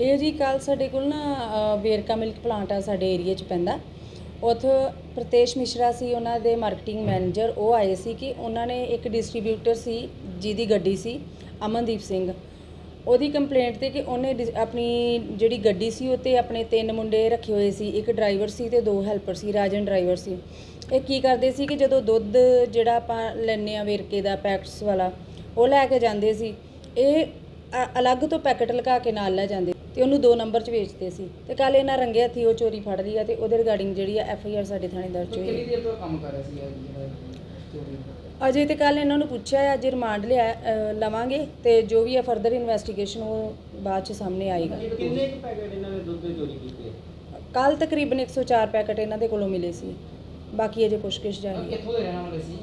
ਇਹ ਜੀ ਕੱਲ ਸਾਡੇ ਕੋਲ ਨਾ ਅ, ਵੇਰਕਾ ਮਿਲਕ ਪਲਾਂਟ ਆ ਸਾਡੇ ਏਰੀਆ 'ਚ ਪੈਂਦਾ। ਉੱਥੋਂ ਪ੍ਰਤੇਸ਼ ਮਿਸ਼ਰਾ ਸੀ ਉਹਨਾਂ ਦੇ ਮਾਰਕੀਟਿੰਗ ਮੈਨੇਜਰ ਉਹ ਆਏ ਸੀ ਕਿ ਉਹਨਾਂ ਨੇ ਇੱਕ ਡਿਸਟ੍ਰੀਬਿਊਟਰ ਸੀ ਜਿਹਦੀ ਗੱਡੀ ਸੀ ਅਮਨਦੀਪ ਸਿੰਘ। ਉਹਦੀ ਕੰਪਲੇਂਟ ਤੇ ਕਿ ਉਹਨੇ ਡਿਸ- ਆਪਣੀ ਜਿਹੜੀ ਗੱਡੀ ਸੀ ਉਹ ਤੇ ਆਪਣੇ ਤਿੰਨ ਮੁੰਡੇ ਰੱਖੇ ਹੋਏ ਸੀ ਇੱਕ ਡਰਾਈਵਰ ਸੀ ਤੇ ਦੋ ਹੈਲਪਰ ਸੀ ਰਾਜਨ ਡਰਾਈਵਰ ਸੀ। ਇਹ ਕੀ ਕਰਦੇ ਸੀ ਕਿ ਜਦੋਂ ਦੁੱਧ ਜਿਹੜਾ ਆਪਾਂ ਲੈਂਦੇ ਆ ਵੇਰਕੇ ਦਾ ਪੈਕਟਸ ਵਾਲਾ ਉਹ ਲੈ ਕੇ ਜਾਂਦੇ ਸੀ। ਇਹ ਅ- ਅਲੱਗ ਤੋਂ ਪੈਕਟ ਲਗਾ ਕੇ ਨਾਲ ਲੈ ਜਾਂਦੇ ਤੇ ਉਹਨੂੰ ਦੋ ਨੰਬਰ 'ਚ ਵੇਚਦੇ ਸੀ। ਤੇ ਕੱਲ ਇਹਨਾਂ ਰੰਗੇ ਹੱਥੀ ਉਹ ਚੋਰੀ ਫੜ ਲਈ ਆ ਤੇ ਉਹਦੇ ਰਿਗਾਰਡਿੰਗ ਜਿਹੜੀ ਆ ਐਫ ਆਈ ਆਰ ਸਾਡੇ ਥਾਣੇ ਦਰਜ ਹੋਈ ਕਿੰਨੀ ਹੈ। ਦੇਰ ਤੋਂ ਕੰਮ ਕਰ ਰਿਹਾ ਸੀ ਇਹ ਜਿਹੜਾ ਚੋਰੀ? ਦਾ? ਅਜੇ ਤੇ ਕੱਲ ਇਹਨਾਂ ਨੂੰ ਪੁੱਛਿਆ ਹੈ ਅੱਜ ਰਿਮਾਂਡ ਲਿਆ ਅ, ਲਵਾਂਗੇ ਤੇ ਜੋ ਵੀ ਹੈ ਫਰਦਰ ਇਨਵੈਸਟੀਗੇਸ਼ਨ ਉਹ ਬਾਅਦ ਚ ਸਾਹਮਣੇ ਆਏਗਾ। ਕਿੰਨੇ ਕੁ ਪੈਕੇਟ ਇਹਨਾਂ ਨੇ ਦੁੱਧ ਦੇ ਚੋਰੀ ਕੀਤੇ? ਕੱਲ ਤਕਰੀਬਨ 104 ਪੈਕਟ ਇਹਨਾਂ ਦੇ ਕੋਲੋਂ ਮਿਲੇ ਸੀ। ਬਾਕੀ ਅਜੇ ਪੁੱਛਗਿੱਛ ਜਾਰੀ ਹੈ ਕਿੱਥੋਂ ਦੇ ਰਹਿਣ ਵਾਲੇ ਸੀ?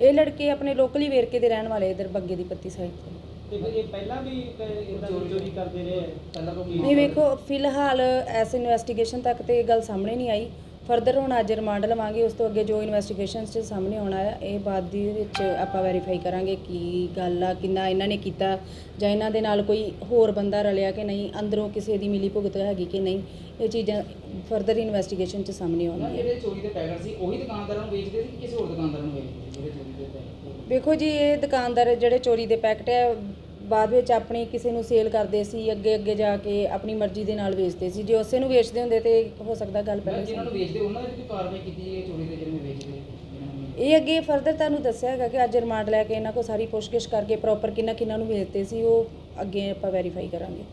ਇਹ ਲੜਕੇ ਆਪਣੇ ਲੋਕਲੀ ਵੇਰਕੇ ਦੇ ਰਹਿਣ ਵਾਲੇ ਇਧਰ ਬੱਗੇ ਦੀ ਪੱਤੀ ਸਾਈਡ ਤੋਂ। ਤੇ ਫਿਰ ਇਹ ਪਹਿਲਾਂ ਵੀ ਇਦਾਂ ਚੋਰੀ ਕਰਦੇ ਰਹੇ ਆ? ਪਹਿਲਾਂ ਤੋਂ ਕੀ ਨਹੀਂ ਵੇਖੋ ਫਿਲਹਾਲ ਐਸ ਇਨਵੈਸਟੀਗੇਸ਼ਨ ਤੱਕ ਤੇ ਇਹ ਗੱਲ ਸਾਹਮਣੇ ਨਹੀਂ ਆਈ। ਫਰਦਰ ਹੁਣ ਅੱਜ ਰਿਮਾਂਡ ਲਵਾਂਗੇ ਉਸ ਤੋਂ ਅੱਗੇ ਜੋ ਇਨਵੈਸਟੀਗੇਸ਼ਨਸ 'ਚ ਸਾਹਮਣੇ ਆਉਣਾ ਹੈ ਇਹ ਬਾਅਦ ਦੀ ਵਿੱਚ ਆਪਾਂ ਵੈਰੀਫਾਈ ਕਰਾਂਗੇ ਕੀ ਗੱਲ ਆ ਕਿੰਨਾ ਇਹਨਾਂ ਨੇ ਕੀਤਾ ਜਾਂ ਇਹਨਾਂ ਦੇ ਨਾਲ ਕੋਈ ਹੋਰ ਬੰਦਾ ਰਲਿਆ ਕਿ ਨਹੀਂ ਅੰਦਰੋਂ ਕਿਸੇ ਦੀ ਮਿਲੀ ਭੁਗਤ ਹੈਗੀ ਕਿ ਨਹੀਂ ਇਹ ਚੀਜ਼ਾਂ ਫਰਦਰ ਇਨਵੈਸਟੀਗੇਸ਼ਨ 'ਚ ਸਾਹਮਣੇ ਆਉਣਗੀਆਂ। ਜਿਹੜੇ ਚੋਰੀ ਦੇ ਪੈਕਟ ਸੀ ਉਹੀ ਦੁਕਾਨਦਾਰਾਂ ਨੂੰ ਵੇਚਦੇ ਸੀ ਕਿ ਕਿਸੇ ਹੋਰ ਦੁਕਾਨਦਾਰ ਨੂੰ ਵੇਚਦੇ ਸੀ ਜਿਹੜੇ ਚੋਰੀ ਦੇ ਪੈਕਟ ਵੇਖੋ ਜੀ ਇਹ ਦੁਕਾਨਦਾਰ ਜਿਹੜੇ ਚੋਰੀ ਦੇ ਪੈਕਟ ਹੈ ਬਾਅਦ ਵਿੱਚ ਆਪਣੀ ਕਿਸੇ ਨੂੰ ਸੇਲ ਕਰਦੇ ਸੀ ਅੱਗੇ ਅੱਗੇ ਜਾ ਕੇ ਆਪਣੀ ਮਰਜ਼ੀ ਦੇ ਨਾਲ ਵੇਚਦੇ ਸੀ। ਜੇ ਉਸੇ ਨੂੰ ਵੇਚਦੇ ਹੁੰਦੇ ਤੇ ਹੋ ਸਕਦਾ ਗੱਲ ਪਹਿਲੇ ਜਿਹਨਾਂ ਨੂੰ ਵੇਚਦੇ ਉਹਨਾਂ ਦੀ ਵੀ ਕਾਰਵਾਈ ਕੀਤੀ ਹੈ ਚੋਰੀ ਦੇ ਜਿਹਨੂੰ ਵੇਚਦੇ ਜਿਹਨਾਂ ਨੂੰ? ਇਹ ਅੱਗੇ ਫਰਦਰ ਤੁਹਾਨੂੰ ਦੱਸਿਆ ਹੈਗਾ ਕਿ ਅੱਜ ਰਿਮਾਂਡ ਲੈ ਕੇ ਇਹਨਾਂ ਕੋ ਸਾਰੀ ਪੁੱਛਗਿੱਛ ਕਰਕੇ ਪ੍ਰੋਪਰ ਕਿੰਨਾ ਕਿੰਨਾ ਨੂੰ ਵੇਚਦੇ ਸੀ ਉਹ ਅੱਗੇ ਆਪਾਂ ਵੈਰੀਫਾਈ ਕਰਾਂਗੇ।